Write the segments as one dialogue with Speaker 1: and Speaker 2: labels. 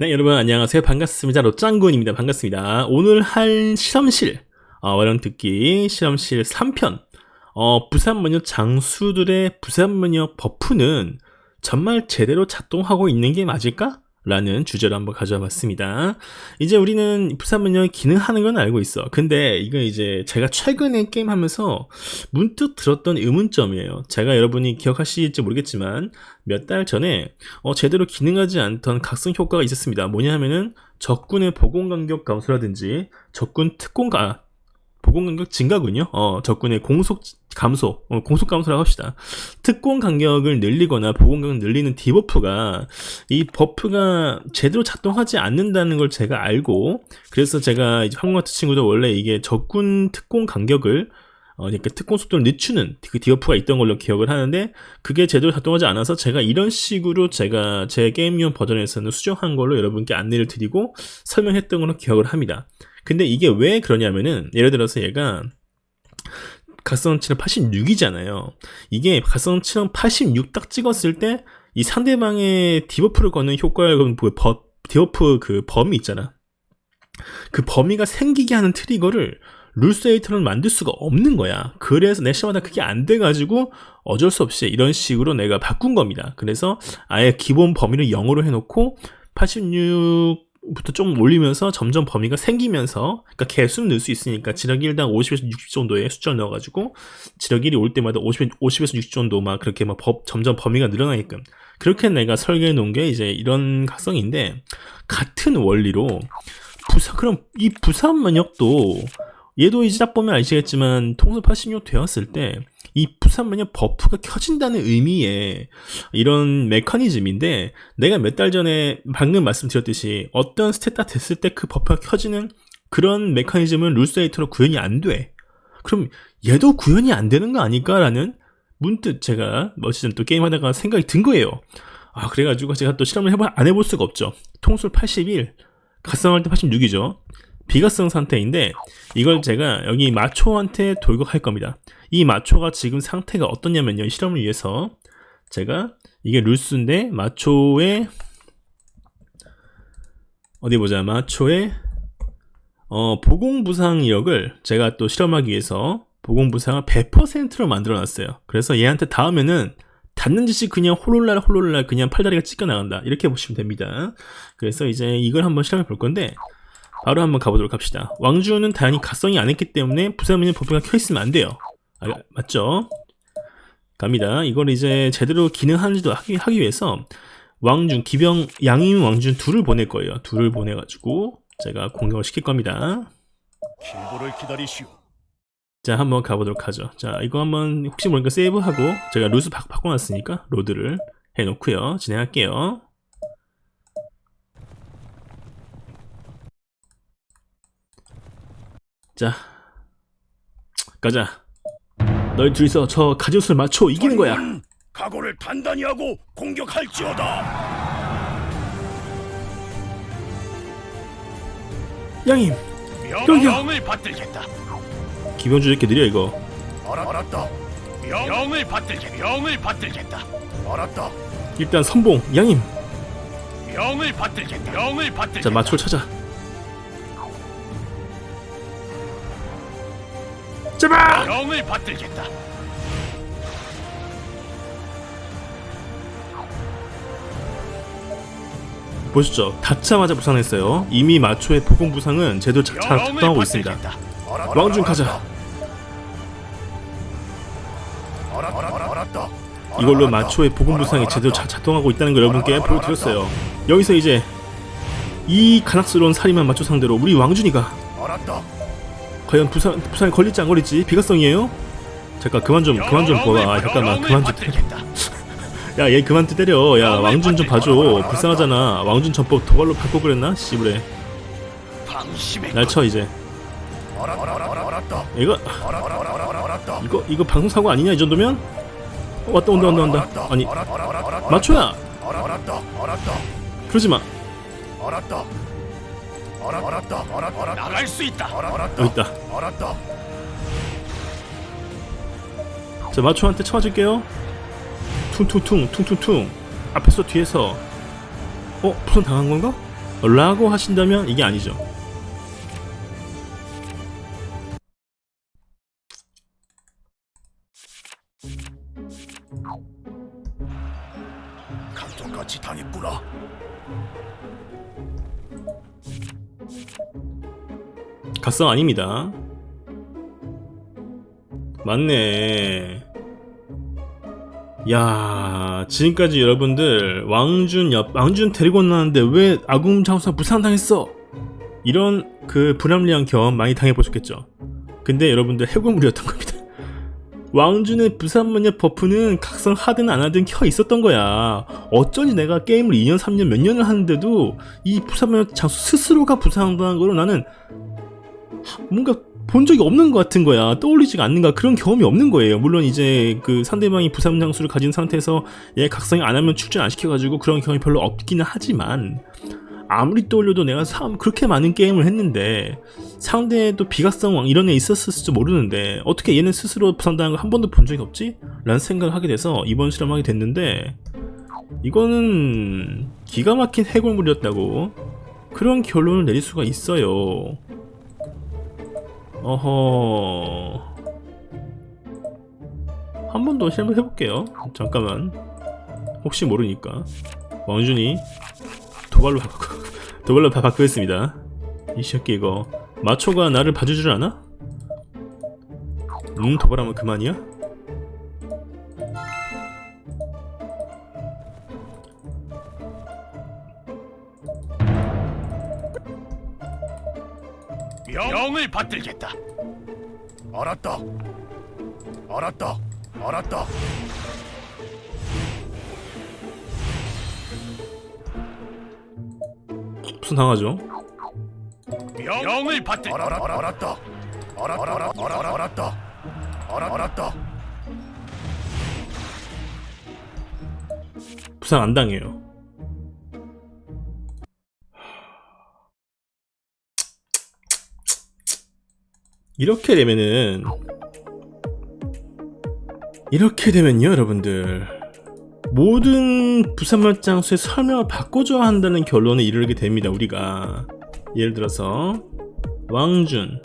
Speaker 1: 네, 여러분 안녕하세요. 반갑습니다. 로짱군입니다. 반갑습니다. 오늘 할 실험실, 어, 완전 듣기 실험실 3편. 어, 부산번역 장수들의 부산번역 버프는 정말 제대로 작동하고 있는 게 맞을까? 라는 주제로 한번 가져와 봤습니다. 이제 우리는 부산번역이 기능하는 건 알고 있어. 근데 이거 이제 제가 최근에 게임하면서 문득 들었던 의문점이에요. 제가 여러분이 기억하실지 모르겠지만 몇 달 전에 어, 제대로 기능하지 않던 각성 효과가 있었습니다. 뭐냐 하면은 적군의 보공 간격 감소라든지 적군 특공 가 보공 간격 증가군요. 어, 적군의 공속 감소, 어, 공속 감소라고 합시다. 특공 간격을 늘리거나 보공 간격 늘리는 디버프가 이 버프가 제대로 작동하지 않는다는 걸 제가 알고 그래서 제가 이제 황금 같은 친구도 원래 이게 적군 특공 간격을 어, 그러니까 특공 속도를 늦추는 그 디버프가 있던 걸로 기억을 하는데 그게 제대로 작동하지 않아서 제가 이런 식으로 제가 제 게임용 버전에서는 수정한 걸로 여러분께 안내를 드리고 설명했던 걸로 기억을 합니다. 근데 이게 왜 그러냐면은 예를 들어서 얘가 각성치는 86이잖아요. 이게 각성치는 86 딱 찍었을 때 이 상대방의 디버프를 거는 효과를 그 버, 디버프 그 범위 있잖아. 그 범위가 생기게 하는 트리거를 룰세이터를 만들 수가 없는 거야. 그래서 내시마다 그게 안 돼가지고 어쩔 수 없이 이런 식으로 내가 바꾼 겁니다. 그래서 아예 기본 범위를 0으로 해놓고 86 부터 조금 올리면서 점점 범위가 생기면서 그러니까 개수는 넣을 수 있으니까 지력 1당 50에서 60 정도의 숫자를 넣어가지고 지력 1이 올 때마다 50, 50에서 60 정도 막 그렇게 막 법, 점점 범위가 늘어나게끔. 그렇게 내가 설계해 놓은 게 이제 이런 각성인데 같은 원리로 부산 그럼 이 부산 면역도 얘도 이제 딱 보면 아시겠지만 통수 86 되었을 때 이 부산 면역 버프가 켜진다는 의미의 이런 메커니즘인데 내가 몇 달 전에 방금 말씀드렸듯이 어떤 스탯 다 됐을 때 그 버프가 켜지는 그런 메커니즘은 룰세이터로 구현이 안 돼. 그럼 얘도 구현이 안 되는 거 아닐까라는 문득 제가 전또 게임하다가 생각이 든 거예요. 아 그래가지고 제가 또 실험을 해봐 안 해볼 수가 없죠. 통술 81, 가성할 때 86이죠. 비가성 상태인데 이걸 제가 여기 마초한테 돌격할 겁니다. 이 마초가 지금 상태가 어떠냐면요. 이 실험을 위해서 제가 이게 룰스인데 마초의 어디 보자. 마초의 어, 보공부상력을 제가 또 실험하기 위해서 보공부상을 100%로 만들어 놨어요. 그래서 얘한테 닿으면은 닿는 짓이 그냥 홀롤랄 홀롤랄 그냥 팔다리가 찢겨 나간다. 이렇게 보시면 됩니다. 그래서 이제 이걸 한번 실험해 볼 건데 바로 한번 가보도록 합시다. 왕주는 다행히 가성이 안 했기 때문에 부산민의 버프가 켜있으면 안 돼요. 아, 맞죠? 갑니다. 이걸 이제 제대로 기능하는지도 하기, 하기 위해서 왕준, 기병, 양임 왕준 둘을 보낼 거예요. 둘을 보내가지고 제가 공격을 시킬 겁니다.
Speaker 2: 길보를 기다리시오.
Speaker 1: 자, 한번 가보도록 하죠. 자, 이거 한번 혹시 모르니까 세이브하고 제가 루스 바, 바꿔놨으니까 로드를 해놓고요. 진행할게요. 자, 가자. 너희 둘이서 저 가지수를 맞춰 이기는 거야.
Speaker 2: 각오를 단단히 하고 공격할지어다.
Speaker 1: 양임.
Speaker 3: 명을 받들겠다.
Speaker 1: 기병주 이렇게 느려 이거.
Speaker 2: 알았다.
Speaker 3: 명을 받들겠. 명을 받들겠다.
Speaker 2: 알았다.
Speaker 1: 일단 선봉, 양임.
Speaker 3: 명을 받들겠다. 명을 받들겠다.
Speaker 1: 자, 마초를 찾아. 제발!
Speaker 3: 명을 받들겠다.
Speaker 1: 보시죠. 닿자마자 부상했어요. 이미 마초의 보공 부상은 제대로
Speaker 3: 명을
Speaker 1: 작동하고 있습니다. 왕준 가자. 이걸로. 마초의 보공 부상이. 제대로 자- 작동하고 있다는 걸 여러분께 보여드렸어요. 여기서 이제 이 간악스러운 살인만 마초 상대로 우리 왕준이가
Speaker 2: 알았다.
Speaker 1: 과연 부상 부상에 걸릴지 안 걸릴지 비가성이에요? 잠깐 그만 좀 그만 좀 봐봐. 아,
Speaker 3: 받-
Speaker 1: 잠깐만 그만 좀 때려.
Speaker 3: 받들겠다.
Speaker 1: 야얘 그만 때려. 야 왕준 좀. 봐줘. 불쌍하잖아. 왕준 전법 도발로 바꿔 그랬나? 씨부래.
Speaker 3: 방심의
Speaker 1: 날쳐 이제. 이거. 이거 이거 방송 사고 아니냐 이 정도면? 어, 왔다 온다 온다 온다. 아니.
Speaker 2: 알았다.
Speaker 1: 그러지 마.
Speaker 3: 나갈 수 있다.
Speaker 1: 여기 있다.
Speaker 2: 알았다.
Speaker 1: 자 마초한테 쳐줄게요. 퉁퉁퉁 퉁퉁퉁. 앞에서 뒤에서. 어 부선 당한 건가? 라고 하신다면 이게 아니죠. 각성 아닙니다. 맞네. 야, 지금까지 여러분들 왕준 옆 왕준 데리고 나왔는데 왜 아궁 장수가 부상당했어? 이런 그 불합리한 경험 많이 당해보셨겠죠. 근데 여러분들 해골물이었던 겁니다. 왕준의 부산마녀 버프는 각성 하든 안 하든 켜 있었던 거야. 어쩐지 내가 게임을 2년, 3년, 몇 년을 하는데도 이 부산마녀 장수 스스로가 부상당한 거로 나는 뭔가 본 적이 없는 것 같은 거야. 떠올리지가 않는가 그런 경험이 없는 거예요. 물론 이제 그 상대방이 부상 장수를 가진 상태에서 얘 각성이 안 하면 출전 안 시켜가지고 그런 경험이 별로 없기는 하지만 아무리 떠올려도 내가 참 그렇게 많은 게임을 했는데 상대도 비각성 왕 이런 애 있었을지 모르는데 어떻게 얘는 스스로 부상당한 거한 번도 본 적이 없지? 라는 생각을 하게 돼서 이번 실험하게 됐는데 이거는 기가 막힌 해골물이었다고 그런 결론을 내릴 수가 있어요. 어허. 한 번 더 실험 해볼게요. 잠깐만. 혹시 모르니까. 왕준이 도발로 바꿔, 도발로 바, 바꾸겠습니다. 이 새끼 이거. 마초가 나를 봐주질 않아? 음, 도발하면 그만이야?
Speaker 3: 영, 영을 받들겠다.
Speaker 2: 알았다. 알았다. 알았다.
Speaker 3: 영, 영을 받들.
Speaker 2: 알아, 알아, 알았다. 알아, 알아, 알아, 알아, 알았다. 알아, 알았다.
Speaker 1: 부상 안 당해요. 이렇게 되면은 이렇게 되면요, 여러분들 모든 부산말 장수의 설명을 바꿔줘야 한다는 결론에 이르게 됩니다. 우리가 예를 들어서 왕준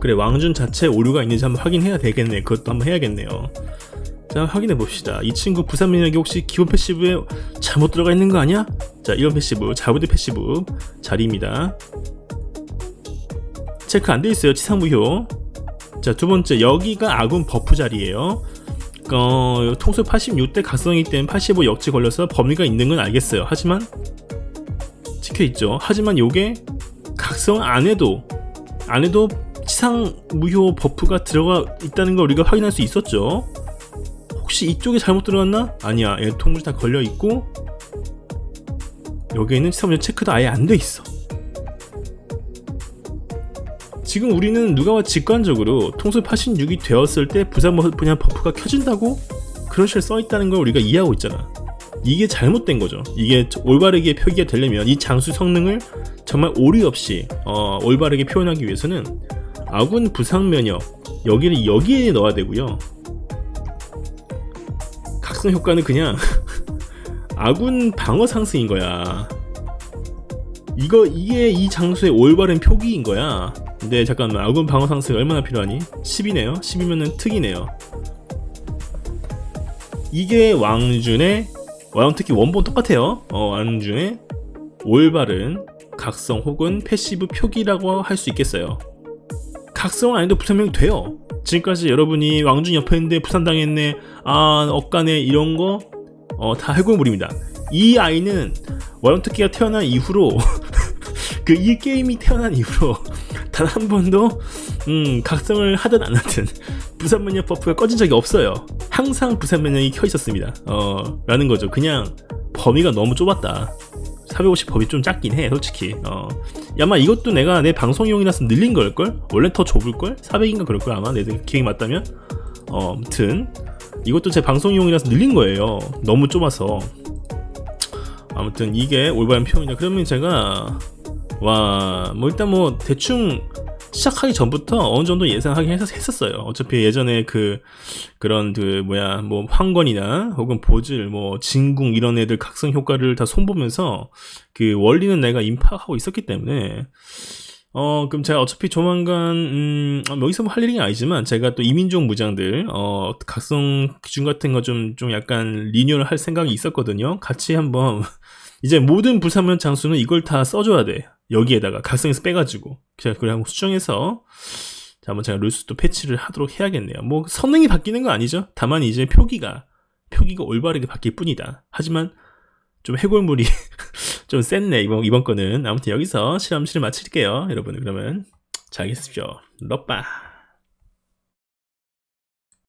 Speaker 1: 그래 왕준 자체에 오류가 있는지 한번 확인해야 되겠네. 그것도 한번 해야겠네요. 자 확인해 봅시다. 이 친구 부산 민혁이 혹시 기본 패시브에 잘못 들어가 있는 거 아니야? 자 이런 패시브, 자부대 패시브 자리입니다. 체크 안 돼 있어요. 치상무효. 자 두 번째 여기가 아군 버프 자리예요. 어, 통수 86대 각성이기 때문에 85 역지 걸려서 범위가 있는 건 알겠어요. 하지만 찍혀 있죠. 하지만 요게 각성 안 해도 안 해도 치상 무효 버프가 들어가 있다는 걸 우리가 확인할 수 있었죠. 혹시 이쪽에 잘못 들어갔나? 아니야. 얘 통물 다 걸려 있고 여기에는 치상 무효 체크도 아예 안 돼 있어. 지금 우리는 누가 와 직관적으로 통수 86이 되었을 때 부산 분야 버프가 켜진다고 그런 식으로 써 있다는 걸 우리가 이해하고 있잖아. 이게 잘못된 거죠. 이게 올바르게 표기가 되려면 이 장수 성능을 정말 오류 없이 어, 올바르게 표현하기 위해서는 아군 부상 면역 여기를 여기에 넣어야 되고요. 각성 효과는 그냥 아군 방어 상승인 거야. 이거 이게 이 장수의 올바른 표기인 거야. 근데 잠깐만 아군 방어 상승이 얼마나 필요하니? 10이네요. 10이면은 특이네요. 이게 왕준의 왕 특히 원본 똑같아요. 어, 왕준의 올바른 각성 혹은 패시브 표기라고 할 수 있겠어요. 각성은 아닌데 부산명이 돼요. 지금까지 여러분이 왕준 옆에 있는데 부산당했네, 아, 억가네, 이런 거, 어, 다 해골물입니다. 이 아이는 월엄특기가 태어난 이후로, 그 이 게임이 태어난 이후로, 단 한 번도, 음, 각성을 하든 안 하든, 부산 면역 버프가 꺼진 적이 없어요. 항상 부산 면역이 켜 있었습니다. 어, 라는 거죠. 그냥, 범위가 너무 좁았다. 450 범위 좀 작긴 해, 솔직히. 어. 아마 이것도 내가 내 방송용이라서 늘린 걸걸? 원래 더 좁을걸? 400인가 그럴걸, 아마. 내 기억이 맞다면? 어, 아무튼. 이것도 제 방송용이라서 늘린 거예요. 너무 좁아서. 아무튼 이게 올바른 표현이다. 그러면 제가, 와, 뭐 일단 뭐 대충 시작하기 전부터 어느 정도 예상하긴 했, 했었 어요. 어차피 예전에 그 그런 그 뭐야 뭐 황건이나 혹은 보질 뭐 진궁 이런 애들 각성 효과를 다 손보면서 그 원리는 내가 인파하고 있었기 때문에 어 그럼 제가 어차피 조만간 음 어, 여기서 뭐 할 일이 아니지만 제가 또 이민족 무장들 어 각성 기준 같은 거좀좀 약간 리뉴얼 할 생각이 있었거든요. 같이 한번 이제 모든 불사면 장수는 이걸 다 써줘야 돼. 여기에다가 각성에서 빼가지고 제가 그걸 한번 수정해서 자 한번 제가 루스도 패치를 하도록 해야겠네요. 뭐 성능이 바뀌는 건 아니죠. 다만 이제 표기가 표기가 올바르게 바뀔 뿐이다. 하지만 좀 해골물이 좀 셌네 이번 이번 거는 아무튼 여기서 실험실을 마칠게요 여러분 그러면 잘 계십시오 러빠